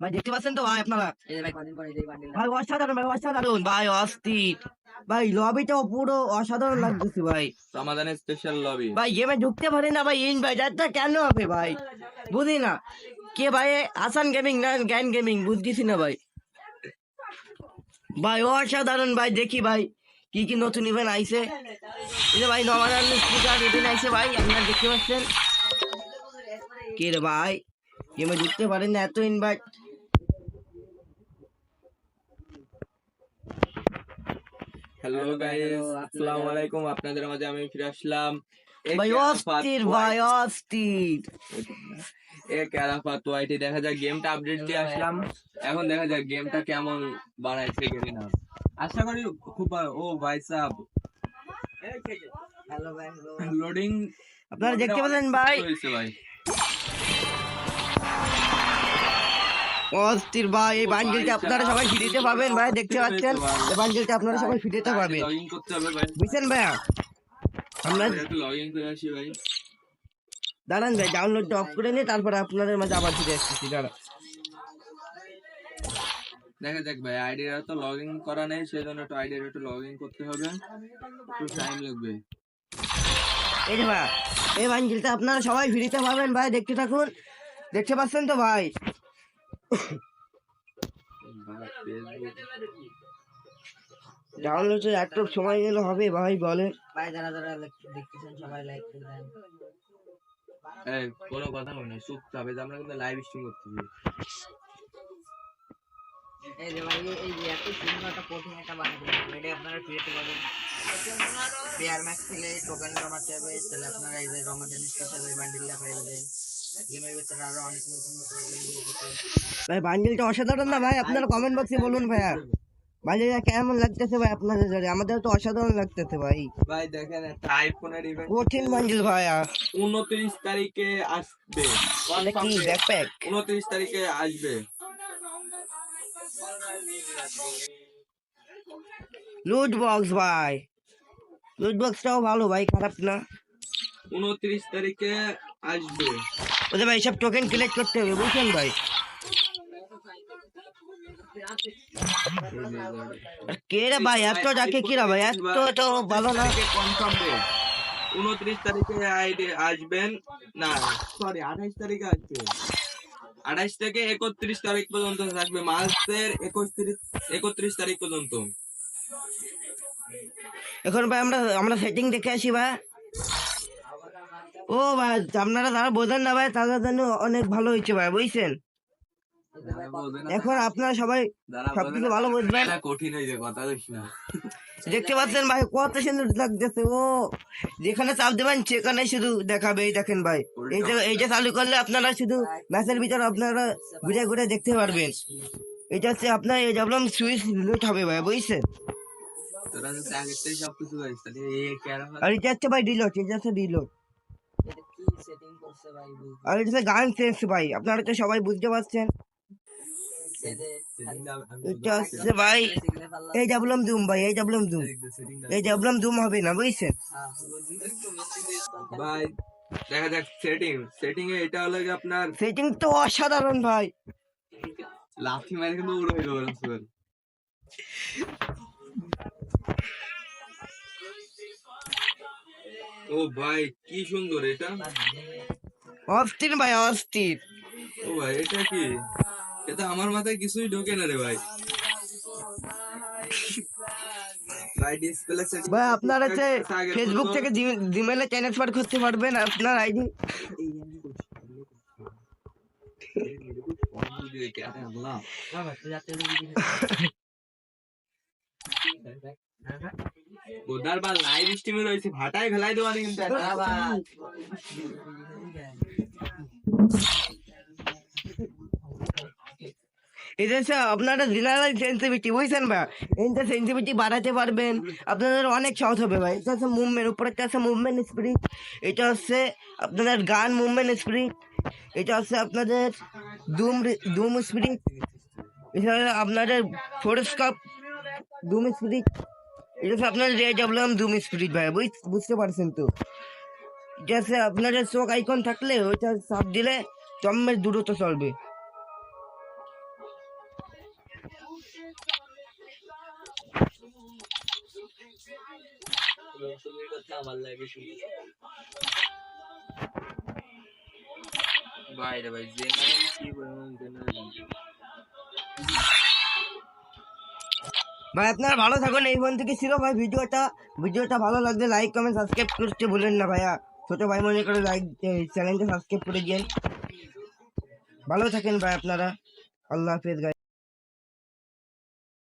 ভাই দেখতে পাচ্ছেন তো ভাই আপনারা? ভাই অসাধারণ ভাই অসাধারণ। ভাই অস্থির ভাই লবিটাও পুরো অসাধারণ লাগতেছে ভাই। সমাধানের স্পেশাল লবি ভাই গেমে ঢুকতে পারি না ভাই ইনভাইটারটা কেন হবে ভাই? বুঝি না। কে ভাই আসান গেমিং না জ্ঞান গেমিং বুঝতেছি না ভাই। ভাই অসাধারণ ভাই দেখি ভাই কি কি নতুন ইভেন্ট আইছে। এই ভাই নমাদান স্পিকার ইভেন্ট আইছে ভাই আপনারা দেখতে পাচ্ছেন। কে রে ভাই গেমে ঢুকতে পারেন না এত ইনভাইট হ্যালো গাইস আসসালামু আলাইকুম আপনাদের মাঝে আমি ফিরে আসলাম ভাই অস্থির ভাই অস্থির এ ক্যারাফাত ওয়াইটি দেখা যাক গেমটা আপডেট দিয়ে আসলাম। এখন দেখা যাক গেমটা কেমন বানাইছে না আশা করি খুব। ও ভাই সাহেব হ্যালো ভাই লোডিং আপনারা দেখতে পাচ্ছেন ভাই ভাই। অস্থির ভাই এই বান্ডিলটা আপনারা সবাই ফ্রিতে পাবেন ভাই দেখতে পাচ্ছেন? এই বান্ডিলটা আপনারা সবাই ফ্রিতে পাবেন বুঝছেন ভাইয়া? আমরা একটু দাঁড়ান ভাই ডাউনলোডটা অফ করে নিয়ে তারপরে আপনাদের মাঝে আবার ফিরে আসতেছি দেখা যাক ভাই আইডিটা তো লগইন করা নেই সেজন্য একটু আইডিটা একটু লগইন করতে হবে। একটু টাইম লাগবে। এই যে ভাই এই বান্ডিলটা আপনারা সবাই ফ্রিতে পাবেন ভাই দেখতে থাকুন। দেখতে পাচ্ছেন তো ভাই? ভাই, Facebook একটু সময় গেলে হবে ভাই বলেন। ভাই যারা যারা দেখতেছেন সবাই লাইক করে দেন। এই কোনো কথা বলি না চুপচাপ এই আমরা কিন্তু লাইভ স্ট্রিম করতেছি। এই যে ভাই এই যে এত সুন্দর একটা প্রোটিন একটা বান্ডিল এটা আপনারা ফ্রিতে পাবেন বিআর ম্যাক্স খেলে টোকেন জমাতে হবে তাহলে আপনারা এই যে রমাদান স্পেশাল এই বান্ডিলটা পেয়ে ভাই বান্ডিলটা অসাধারণ না ভাই? আপনারা কমেন্ট বক্সে বলুন ভাইয়া। বান্ডিলটা কেমন লাগতেছে ভাই আপনাদের জন্য? আমাদের তো অসাধারণ লাগতেছে ভাই। ভাই দেখেন একটা আইফোনের ইভেন্ট কঠিন বান্ডিল ভাইয়া। উনত্রিশ তারিখে আসবে। কি ব্যাকপ্যাক উনত্রিশ তারিখে আসবে। লুট বক্স ভাই। লুট বক্সটাও ভালো ভাই খারাপ না। উনত্রিশ তারিখে আসবে। ওদের ভাই সব টোকেন কালেক্ট করতে হবে বুঝছেন ভাই? কে রে ভাই এত ডাকে কি রে ভাই? এত তো ভালো না। কনফার্ম উনত্রিশ তারিখে আসবেন না সরি আঠাইশ তারিখে আসবে। আঠাইশ থেকে একত্রিশ তারিখ পর্যন্ত থাকবে মার্চের একত্রিশ একত্রিশ তারিখ পর্যন্ত। এখন ভাই আমরা আমরা সেটিং দেখে আসি ভাই। ও ভাই আপনারা যারা বোঝেন না ভাই তাদের জন্য অনেক ভালো হয়েছে ভাই বুঝছেন? এখন আপনারা সবাই সবকিছু ভালো বুঝবেন। কঠিন হয়েছে কথা দেখতে পাচ্ছেন ভাই কত সুন্দর লাগতেছে ও। যেখানে চাপ দেবেন সেখানে শুধু দেখাবে এই দেখেন ভাই। এই যে এইটা চালু করলে আপনারা শুধু ম্যাচের ভিতরে আপনারা ঘুরে ঘুরে দেখতে পারবেন। এটা হচ্ছে আপনার এই ভাবলাম সুইচ লুট হবে ভাই বুঝছেন? আর এটা হচ্ছে ভাই ডিলোট এটা হচ্ছে ডিলোট আর এটা গান সেন্স ভাই আপনারা তো সবাই বুঝতে পারছেন। এটা হচ্ছে ভাই শিখলে পারলাম এই ডাবলাম জুম ভাই এই ডাবলাম জুম এই ডাবলাম জুম হবে না বুঝছেন? ভাই দেখা যাক সেটিং সেটিং এ এটা হলো আপনার সেটিং তো অসাধারণ ভাই। লাথি মারে কিন্তু উড়ে ওরকম সুর। ও ভাই কি সুন্দর এটা। অস্থির ভাই অস্থির। ও ভাই এটা কি? এটা আমার মাথায় কিছুই ঢোকে না রে ভাই। ভাই ভাই আপনারা হচ্ছে ফেসবুক থেকে জিমেলে ট্রান্সফার করতে পারবেন আপনার আইডি ওদার বা লাইভ স্ট্রিমে রয়েছে ভাটায় ফেলাই দেওয়া কিন্তু একটা। আপনারা জেনারেল সেন্সিভিটি বুঝছেন ভাই এটা সেন্সিভিটি বাড়াতে পারবেন, আপনাদের অনেক সহজ হবে ভাই এটা হচ্ছে মুভমেন্ট উপরেরটা আছে মুভমেন্ট স্পিরিট এটা হচ্ছে আপনাদের গান মুভমেন্ট স্পিরিট এটা হচ্ছে আপনাদের দুম দুম স্পিরিট হচ্ছে আপনাদের ফোরস্কাপ দুম স্পিরিট এটা আপনার রেড অবলাম দুম স্পিরিট ভাই বুঝতে পারছেন তো জাস্ট আপনার চোখ আইকন থাকলে ওইটা সাপ দিলে চম্মের দূরত্ব চলবে ভাই রে ভাই জেনারেল কি বলবো জেনারেল ভাই, আপনারা ভালো থাকুন। এই ফোন থেকে ছিল ভাই ভিডিওটা। ভিডিওটা ভালো লাগলে লাইক কমেন্ট সাবস্ক্রাইব করতে ভুলেন না ভাইয়া। ছোট ভাই মনে করে লাইক চ্যানেলটা সাবস্ক্রাইব করে দিন ভালো থাকেন ভাই আপনারা। আল্লাহ হাফিজ